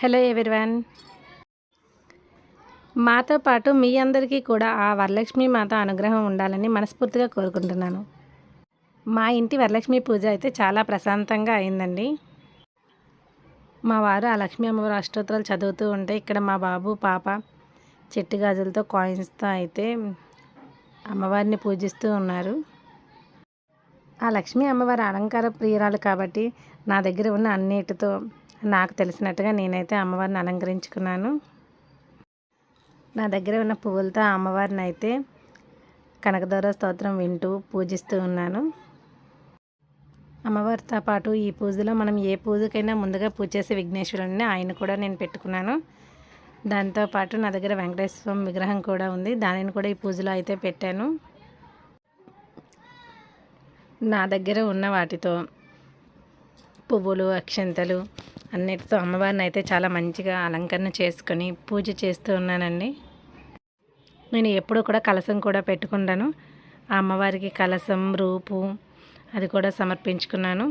Hello everyone. మాతో పాటు మీ అందరికీ కూడా ఆ వరలక్ష్మి మాత అనుగ్రహం ఉండాలని మనస్ఫూర్తిగా కోరుకుంటున్నాను. మా ఇంటి వరలక్ష్మి పూజ అయితే చాలా ప్రశాంతంగా అయిందండి. మా వారు ఆ లక్ష్మీ అమ్మవారి అష్టోత్తరాలు చదువుతూ ఉంటే ఇక్కడ మా బాబు పాప చెట్టు గాజులతో కాయిన్స్తో అయితే అమ్మవారిని పూజిస్తూ ఉన్నారు. ఆ లక్ష్మీ అమ్మవారి అలంకార ప్రియురాలు కాబట్టి నా దగ్గర ఉన్న అన్నిటితో నాకు తెలిసినట్టుగా నేనైతే అమ్మవారిని అలంకరించుకున్నాను. నా దగ్గర ఉన్న పువ్వులతో అమ్మవారిని అయితే కనకదోర స్తోత్రం వింటూ పూజిస్తూ ఉన్నాను. అమ్మవారితో పాటు ఈ పూజలో మనం ఏ పూజకైనా ముందుగా పూజ చేసే విఘ్నేశ్వరుడిని ఆయన కూడా నేను పెట్టుకున్నాను. దాంతోపాటు నా దగ్గర వెంకటేశ్వర స్వామి విగ్రహం కూడా ఉంది. దానిని కూడా ఈ పూజలో అయితే పెట్టాను. నా దగ్గర ఉన్న వాటితో పువ్వులు అక్షంతలు అన్నిటితో అమ్మవారిని అయితే చాలా మంచిగా అలంకరణ చేసుకొని పూజ చేస్తూ ఉన్నానండి. నేను ఎప్పుడూ కూడా కలసం కూడా పెట్టుకుంటాను. ఆ అమ్మవారికి కలసం రూపు అది కూడా సమర్పించుకున్నాను.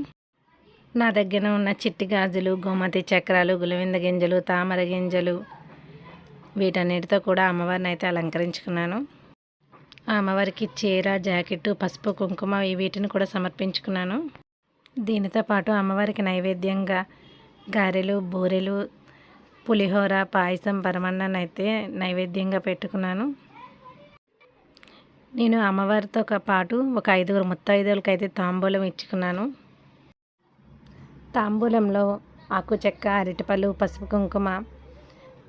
నా దగ్గర ఉన్న చిట్టి గాజులు గోమతి చక్రాలు గులవింద గింజలు తామర గింజలు వీటన్నిటితో కూడా అమ్మవారిని అయితే అలంకరించుకున్నాను. ఆ అమ్మవారికి చీర జాకెట్టు పసుపు కుంకుమ ఈ వీటిని కూడా సమర్పించుకున్నాను. దీనితో పాటు అమ్మవారికి నైవేద్యంగా గారెలు బూరెలు పులిహోర పాయసం పరమన్నాన్ని అయితే నైవేద్యంగా పెట్టుకున్నాను. నేను అమ్మవారితో పాటు ఒక ఐదుగురు ముత్తైదువులకి అయితే తాంబూలం ఇచ్చుకున్నాను. తాంబూలంలో ఆకు చెక్క అరటిపళ్ళు పసుపు కుంకుమ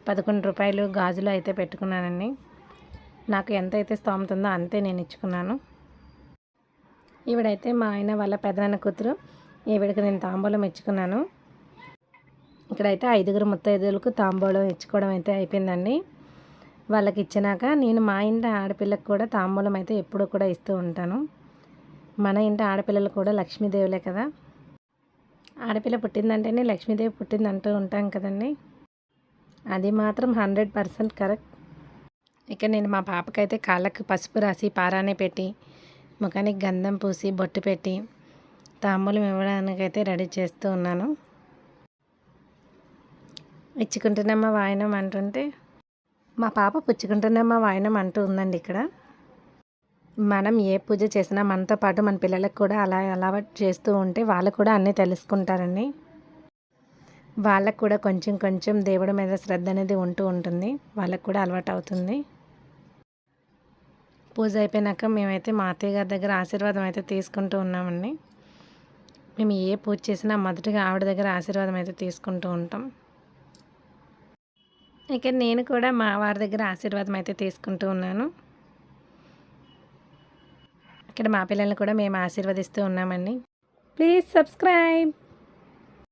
పదకొండు రూపాయలు గాజులు అయితే పెట్టుకున్నానండి. నాకు ఎంత అయితే స్తోమత ఉందో అంతే నేను ఇచ్చుకున్నాను. ఈవిడైతే మా ఆయన వాళ్ళ పెదనాన్న కూతురు. ఈవిడికి నేను తాంబూలం ఇచ్చుకున్నాను. ఇక్కడైతే ఐదుగురు ముత్తైదులకు తాంబూలం ఇచ్చుకోవడం అయితే అయిపోయిందండి. వాళ్ళకి ఇచ్చినాక నేను మా ఇంటి ఆడపిల్లకు కూడా తాంబూలం అయితే ఎప్పుడూ కూడా ఇస్తూ ఉంటాను. మన ఇంటి ఆడపిల్లలు కూడా లక్ష్మీదేవులే కదా. ఆడపిల్ల పుట్టిందంటేనే లక్ష్మీదేవి పుట్టిందంటూ ఉంటాం కదండి. అది మాత్రం హండ్రెడ్ పర్సెంట్ కరెక్ట్. ఇక నేను మా పాపకైతే కాళ్ళకి పసుపు రాసి పారానే పెట్టి ముఖానికి గంధం పూసి బొట్టు పెట్టి తాంబూలం ఇవ్వడానికైతే రెడీ చేస్తూ ఉన్నాను. ఇచ్చుకుంటున్నమ్మ వాయనం అంటుంటే మా పాప పుచ్చుకుంటున్నమ్మ వాయనం అంటూ ఉందండి ఇక్కడ. మనం ఏ పూజ చేసినా మనతో పాటు మన పిల్లలకు కూడా అలా అలవాటు చేస్తూ ఉంటే వాళ్ళు కూడా అన్నీ తెలుసుకుంటారండి. వాళ్ళకు కూడా కొంచెం కొంచెం దేవుడి మీద శ్రద్ధ అనేది ఉంటూ ఉంటుంది. వాళ్ళకు కూడా అలవాటు అవుతుంది. పూజ అయిపోయినాక మేమైతే మా అత్తయ్య గారి దగ్గర ఆశీర్వాదం అయితే తీసుకుంటూ ఉన్నామండి. మేము ఏ పూజ చేసినా మొదటిగా ఆవిడ దగ్గర ఆశీర్వాదం అయితే తీసుకుంటూ ఉంటాం. ఇక నేను కూడా మా వారి దగ్గర ఆశీర్వాదం అయితే తీసుకుంటూ ఉన్నాను. ఇక్కడ మా పిల్లల్ని కూడా మేము ఆశీర్వదిస్తూ ఉన్నామండి. Please subscribe.